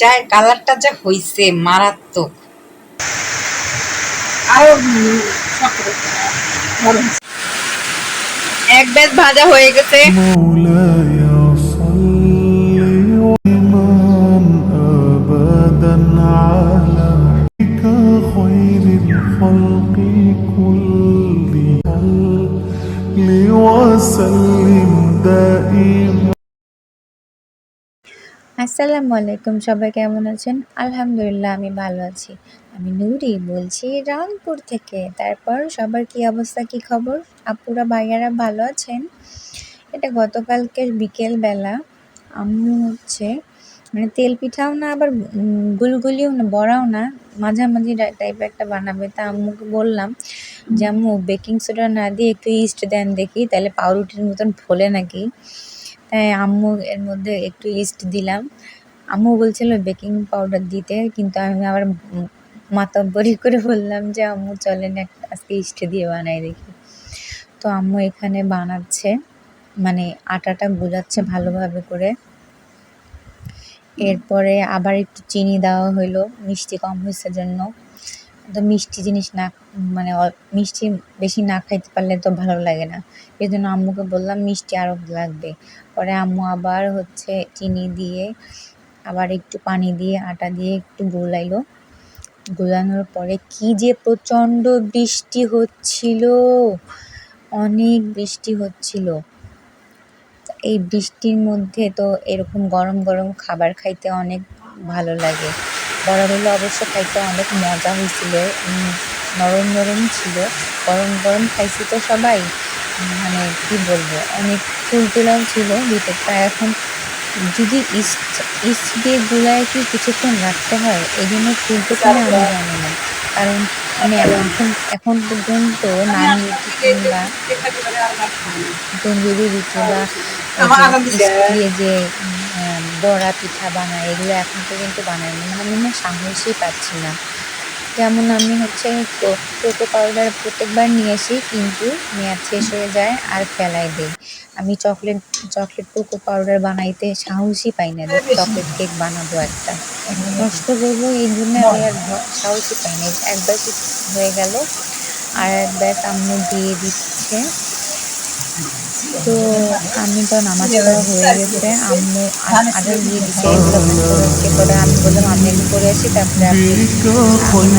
চায়ের কালারটা যা হইছে মারাত্মক আরো উম, শক্ত করতে হবে। গরম। এক ব্যাচ ভাজা হয়ে গেছে مولاي صل আসসালামু আলাইকুম, সবাই কেমন আছেন? আলহামদুলিল্লাহ, আমি ভালো আছি। আমি নুরি বলছি রংপুর থেকে। তারপর সবার কি অবস্থা, কি খবর? আপুরা, ভাইয়ারা ভালো আছেন? এটা গতকালকের বিকেল বেলা আম্মু হচ্ছে মানে তেল পিঠাও না, আবার গুলগুলিও না, বড়াও না, মাঝামাঝি টাইপের একটা বানাবে। তা আম্মুকে বললাম যে, আম্মু বেকিং সোডা না দিয়ে একটু ইস্ট দেন দেখি, তাহলে পাউরুটির মতন ফোলে নাকি? আম্মু এর মধ্যে একটু ইস্ট দিলাম। আম্মু বলছিল বেকিং পাউডার দিতে, কিন্তু আমি আবার মাতব্বরি করে বললাম যে, আম্মু, চলেন একটা আজকে ইস্ট দিয়ে বানাই দেখি। তো আম্মু এখানে বানাচ্ছে মানে আটাটা গুলাচ্ছে ভালোভাবে করে। এরপরে আবার একটু চিনি দেওয়া হইল, মিষ্টি কম হয়েছে জন্য। তো মিষ্টি জিনিস না মানে মিষ্টি বেশি না খাইতে পারলে তো ভালো লাগে না। এই জন্য আম্মুকে বললাম, মিষ্টি আরও লাগবে। পরে আম্মু আবার হচ্ছে চিনি দিয়ে, আবার একটু পানি দিয়ে, আটা দিয়ে একটু গোলাইলো। গোলানোর পরে কি যে প্রচণ্ড বৃষ্টি হচ্ছিল, অনেক বৃষ্টি হচ্ছিল। এই বৃষ্টির মধ্যে তো এরকম গরম গরম খাবার খাইতে অনেক ভালো লাগে। বড়াগুলো অবশ্য খাইতে অনেক মজা হয়েছিল। নরম নরম ছিল। গরম গরম খাইছি তো সবাই। মানে কি বলব অনেক তুলতুলাও ছিল ভিতরটা। এখন যদি ইস্ট ইস্ট দিয়ে গুলায় কি কিছুক্ষণ রাখতে হয় এই জন্য তুলতে কিনা আমি জানি না। কারণ আমি এখন এখন পর্যন্ত নানি কিংবা তন্দুরি রুটি বা যে দিয়ে। বড়া, পিঠা বানায়, এগুলো এখন পর্যন্ত বানাইনি মানে আমি না সাহসই পাচ্ছি না। যেমন আমি হচ্ছে কোকো পাউডার প্রত্যেকবার নিয়ে আসি কিন্তু মেয়াদ শেষ হয়ে যায় আর ফেলাই দিই। আমি চকলেট চকলেট কোকো পাউডার বানাইতে সাহসই পাই না। চকলেট কেক বানাবো একটা। নষ্ট করব এই জন্য আমি আর সাহসই পাই না। একবার হয়ে গেল আর একবার আম্মু দিয়ে দিচ্ছে। তো আমি তো নামাজ পড়া হয়ে গেছে। আমি আগে গিয়ে দিচ্ছে পরে আমি বললাম, আমি একটু করে আসি, তারপরে আপনি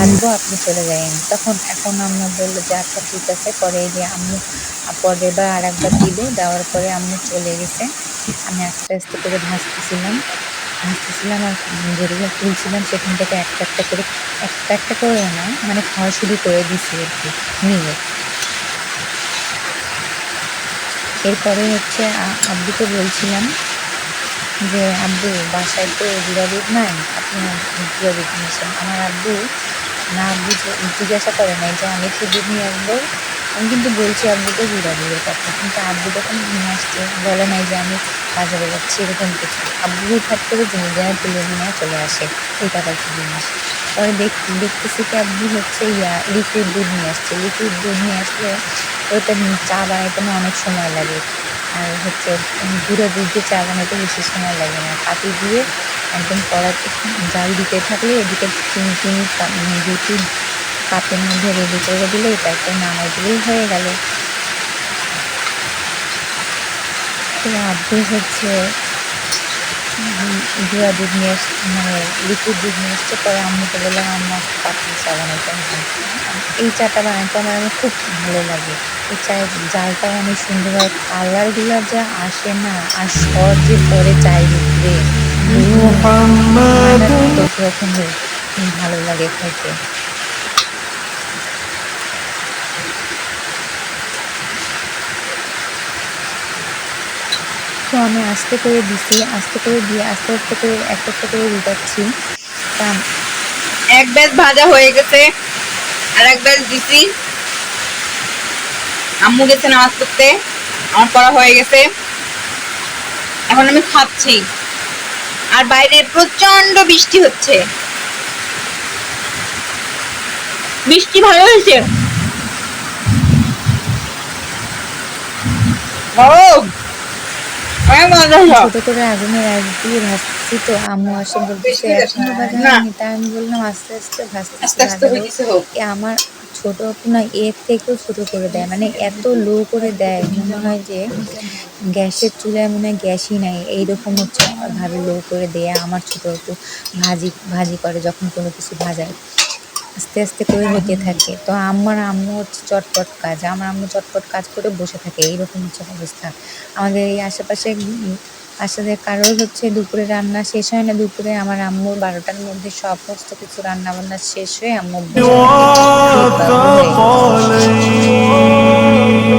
আসব, আপনি চলে যাবেন। তখন এখন আমরা বলল যে আচ্ছা ঠিক আছে। পরে যে আমি পরে বা আর একবার দিবে, দেওয়ার পরে আমি চলে গেছে। আমি আস্তে আস্তে করে ভাসতেছিলাম। ভাসতেছিলাম আর যেগুলো তুলছিলাম, সেখান থেকে একটা একটা করে, একটা একটা করে না মানে খাওয়া শুরু করে দিছি আর কি, নিয়ে। এরপরে হচ্ছে আব্বুকে বলছিলাম যে, আব্বু, বাসায় তো দুধ নাই, আপনি দুধ নিয়েছেন। আমার আব্বু, না বুঝে জিজ্ঞাসা করে নাই যে আমি কি নিয়ে আসব। আমি কিন্তু বলছি আব্বুকে গুঁড়া দুধের কথা। কিন্তু আব্বু যখন নিয়ে আসছে, বলে নাই যে আমি বাজারে যাচ্ছি, এরকম কিছু। আব্বু হুটহাট করে জিনিস যেন তুলে নিয়ে চলে আসে, এই টাকার জিনিস? দেখতেছি কি আব্বু হচ্ছে ইয়া, লিকুইড দুধ নিয়ে আসছে। লিকুইড দুধ নিয়ে আসলে ওটা চা বানাইতে না অনেক সময় লাগে। আর হচ্ছে গুঁড়ো দুধ দিয়ে চা বানাইতে বেশি সময় লাগে না। পাতি দিয়ে একদম কড়াতে জাল দিতে থাকলে এদিকে চিনি চিনি মানে দুটি কাপের মধ্যে রেডি করে দিলে তারপর নামাই দিলেই হয়ে গেল। তো হচ্ছে গুঁড়া দুধ নিয়ে এসছে মানে লিকুইড দুধ নিয়ে এসছে পরে আম্মুকে বললাম আম্মু আজকে পাতলা চা বানাইতে এই চাটা বানাইতে আমার আমি খুব ভালো লাগে। এই চায়ের জালটা অনেক সুন্দর হয় কালারগুলো যা আসে না আর সর যে পরে চায়ের ভিতরে মানে ভালো লাগে খাইতে তো আমি আস্তে করে দিছি, আস্তে করে দিয়ে আস্তে আস্তে করে একটা একটা করে তা এক ব্যাস ভাজা হয়ে গেছে, আর এক ব্যাচ দিছি। আম্মু গেছে নামাজ পড়তে, আমার পড়া হয়ে গেছে। এখন আমি খাচ্ছি। আর বাইরে প্রচণ্ড বৃষ্টি হচ্ছে। বৃষ্টি ভালো হয়েছে? গরম ছোট করে দিয়ে ভাজতেছি তো আম্মু আসে বলতেছে এখনও ভাজা তাই আমি বললাম আস্তে আস্তে আমার ছোট না এর থেকেও ছোট করে দেয় মানে এত লো করে দেয় মনে হয় যে গ্যাসের চুলায় মনে হয় গ্যাসই নাই এইরকম হচ্ছে ভাবে লো করে দেয় আমার ছোট আপু ভাজি ভাজি করে যখন কোনো কিছু ভাজায়। আস্তে আস্তে করে হতে থাকে। তো আমার আম্মু হচ্ছে চটপট কাজ। আমার আম্মু চটপট কাজ করে বসে থাকে। এইরকম হচ্ছে অবস্থা। আমাদের এই আশেপাশে আশেপাশে কারোর হচ্ছে দুপুরে রান্না শেষ হয় না। দুপুরে আমার আম্মুর বারোটার মধ্যে সমস্ত কিছু রান্না বান্না শেষ হয়ে আম্মু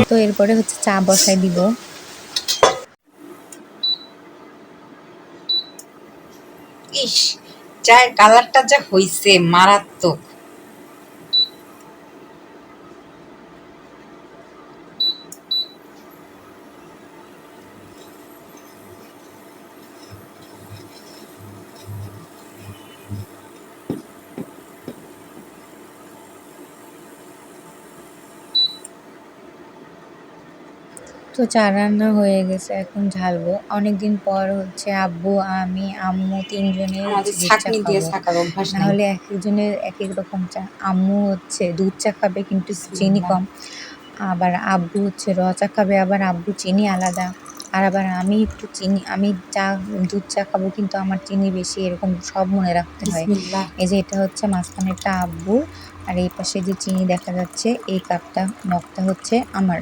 তো এরপরে হচ্ছে চা বসাই দিব। ইস চায়ের কালারটা যা হইছে মারাত্মক। তো চা রান্না হয়ে গেছে এখন ঝালবো। অনেকদিন পর হচ্ছে আব্বু আমি আম্মু তিনজনে নাহলে এক একজনের এক এক রকম চা আম্মু হচ্ছে দুধ চা খাবে কিন্তু চিনি কম। আবার আব্বু হচ্ছে র চা খাবে আবার আব্বু চিনি আলাদা। আর আবার আমি একটু চিনি আমি চা দুধ চা খাব কিন্তু আমার চিনি বেশি এরকম সব মনে রাখতে হয়। এই যে এটা হচ্ছে মাঝখানেরটা আব্বু আর এই পাশে যে চিনি দেখা যাচ্ছে এই কাপটা মগটা হচ্ছে আমার।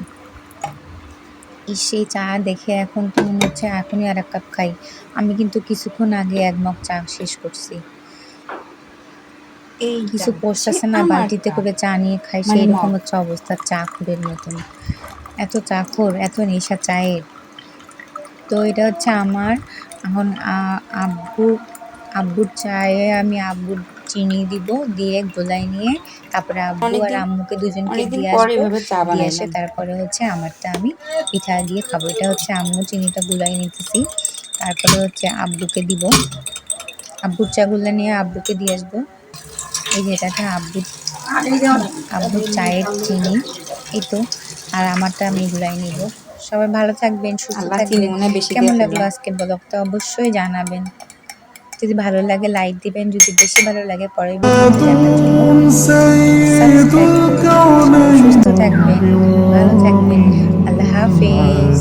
সেই চা দেখে এখন তো মনে হচ্ছে এখনই আর এক কাপ খাই। আমি কিন্তু কিছুক্ষণ আগে এক মগ চা শেষ করছি। এই কিছু পোস্ট আছে না বালতিতে করে চা নিয়ে খাই মানে সেই রকম হচ্ছে অবস্থা চা খুরের মতন। এত চা খোর এত নেশা চায়ের। তো এটা হচ্ছে আমার এখন আব্বু আব্বুর চায়ে আমি আব্বুর চিনি দিব দিয়ে গোলাই নিয়ে তারপরে আব্বু আর আম্মুকে দুজনকে দিয়ে আসব। দিয়ে এসে তারপরে হচ্ছে আমারটা আমি পিঠা দিয়ে খাব। এটা হচ্ছে আম্মু চিনিটা গুলাই নিতেছি। তারপরে হচ্ছে আব্বুকে দিব। আব্বুর চাগুলা নিয়ে আব্বুকে দিয়ে আসব। এই যে এটা আব্বুর আব্বুর চায়ের চিনি। এই তো। আর আমারটা আমি গুলাই নিব। সবাই ভালো থাকবেন সুস্থ থাকবেন। বেশি কেমন লাগল। আজকের ব্লগটা অবশ্যই জানাবেন। যদি ভালো লাগে লাইক দিবেন। যদি বেশি ভালো লাগে পরে সুস্থ থাকবেন, ভালো থাকবেন। আল্লাহ হাফিজ।